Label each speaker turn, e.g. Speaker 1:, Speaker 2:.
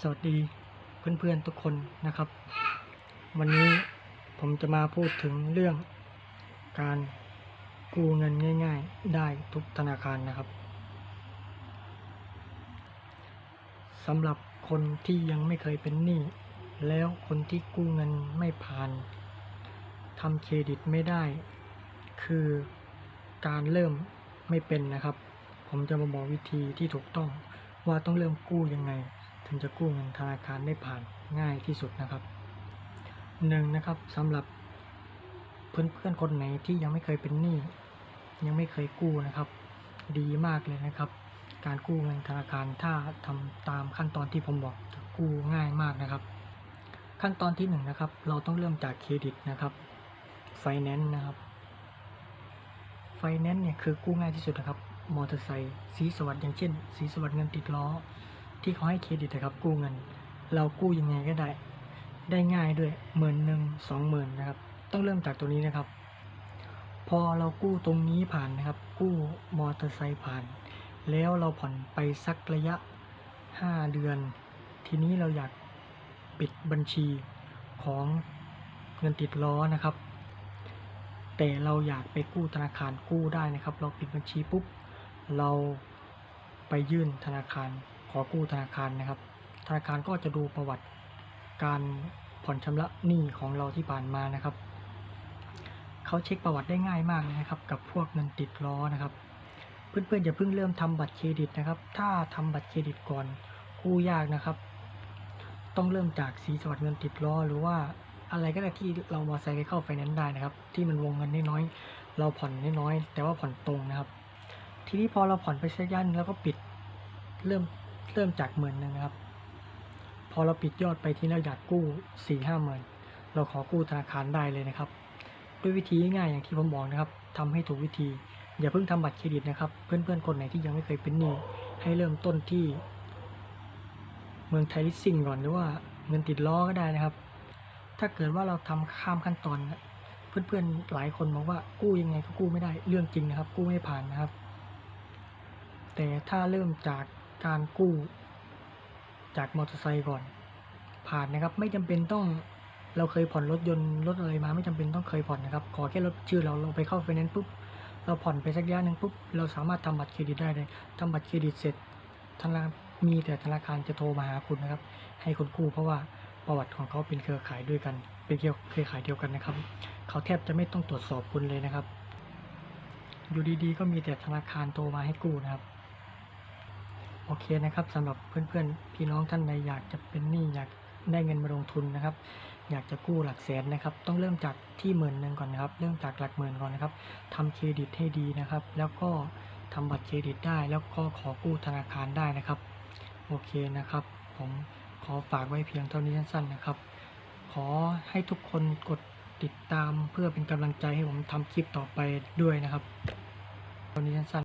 Speaker 1: สวัสดีเพื่อนๆทุกคนนะครับ วันนี้ผมจะมาพูดถึงเรื่องการกู้เงินง่าย ๆ ได้ทุกธนาคารนะครับสำหรับคนที่ยังไม่เคยเป็นหนี้แล้วคนที่กู้เงินไม่ผ่านทำเครดิตไม่ได้ คือการเริ่มไม่เป็นนะครับ ผมจะมาบอกวิธีที่ถูกต้องว่าต้องเริ่มกู้ยังไง ถึงจะกู้เงินธนาคารได้ผ่านง่ายที่สุดนะครับหนึ่งนะครับสำหรับเพื่อนๆคนไหนที่ยังไม่เคยเป็นหนี้ยังไม่เคยกู้นะครับ ดีมากเลยนะครับ การกู้เงินธนาคารถ้าทำตามขั้นตอนที่ผมบอกกู้ง่ายมากนะครับ ขั้นตอนที่หนึ่งนะครับ เราต้องเริ่มจากเครดิตนะครับไฟแนนซ์นะครับไฟแนนซ์เนี่ยคือกู้ง่ายที่สุดนะครับมอเตอร์ไซค์สีสวัสด์อย่างเช่น สีสวัสด์เงินติดล้อ ที่เขาให้เครดิตนะครับ กู้เงิน เรากู้ยังไงก็ได้ ได้ง่ายด้วยหมื่นหนึ่งสองหมื่นนะครับ ต้องเริ่มจากตัวนี้นะครับ พอเรากู้ตรงนี้ผ่านนะครับ กู้มอเตอร์ไซค์ผ่าน แล้วเราผ่อนไปสักระยะห้าเดือน ทีนี้เราอยากปิดบัญชีของเงินติดล้อนะครับ แต่เราอยากไปกู้ธนาคารกู้ได้นะครับ เราปิดบัญชีปุ๊บเราไปยื่นธนาคาร อกู้ธนาคารนะครับ ธนาคารก็จะดูประวัติการผ่อนชำระหนี้ของเราที่ผ่านมานะครับ เขาเช็คประวัติได้ง่ายมากเลยนะครับ กับพวกเงินติดล้อนะครับ เพื่อนๆอย่าเพิ่งเริ่มทำบัตรเครดิตนะครับ ถ้าทำบัตรเครดิตก่อนกู้ยากนะครับ ต้องเริ่มจากสีสวัสดิ์เงินติดล้อหรือว่าอะไรก็ได้ที่เรามาใส่ไปเข้าไฟแนนซ์ได้นะครับ ที่มันวงเงินน้อยๆเราผ่อนน้อยๆแต่ว่าผ่อนตรงนะครับ ทีนี้พอเราผ่อนไปสักยะหนึงแล้วก็ปิดเริ่ม เริ่มจากหมื่นหนึ่งครับ พอเราปิดยอดไปที่เราอยากกู้สี่ห้าหมื่นเราขอกู้ธนาคารได้เลยนะครับ ด้วยวิธีง่ายอย่างที่ผมบอกนะครับทำให้ถูกวิธี อย่าเพิ่งทำบัตรเครดิตนะครับ เพื่อนๆคนไหนที่ยังไม่เคยเป็นหนี้ให้เริ่มต้นที่ เมืองไทยลิสซิ่งก่อนหรือว่าเงินติดล้อก็ได้นะครับ ถ้าเกิดว่าเราทำข้ามขั้นตอนนเพื่อนๆหลายคนบอกว่ากู้ยังไงก็กู้ไม่ได้เรื่องจริงนะครับ กู้ไม่ผ่านนะครับ แต่ถ้าเริ่มจาก การกู้จากมอเตอร์ไซค์ก่อน ผ่านนะครับ ไม่จำเป็นต้องเราเคยผ่อนรถยนต์รถอะไรมาไม่จำเป็นต้องเคยผ่อนนะครับ ขอแค่รถชื่อเราเราไปเข้าไฟแนนซ์ปุ๊บเราผ่อนไปสักระยะหนึ่งปุ๊บเราสามารถทำบัตรเครดิตได้เลยทำบัตรเครดิตเสร็จธนาคารมีแต่ธนาคารจะโทรมาหาคุณนะครับ ให้คุณกู้เพราะว่าประวัติของเขาเป็นเครือข่ายด้วยกัน เป็นเครือข่ายเดียวกันนะครับ เขาแทบจะไม่ต้องตรวจสอบคุณเลยนะครับ อยู่ดีๆ ก็มีแต่ธนาคารโทรมาให้กู้นะครับ โอเคนะครับสำหรับเพื่อนๆ พี่น้องท่านใดอยากจะเป็นหนี้อยากได้เงินมาลงทุนนะครับ อยากจะกู้หลักแสนนะครับ ต้องเริ่มจากที่หมื่นหนึ่งก่อนนะครับ เริ่มจากหลักหมื่นก่อนนะครับทำเครดิตให้ดีนะครับ แล้วก็ทำบัตรเครดิตได้ แล้วก็ขอกู้ธนาคารได้นะครับ โอเคนะครับ ผมขอฝากไว้เพียงเท่านี้สั้นๆนะครับ ขอให้ทุกคนกดติดตามเพื่อเป็นกำลังใจให้ผมทำคลิปต่อไปด้วยนะครับเท่านี้สั้น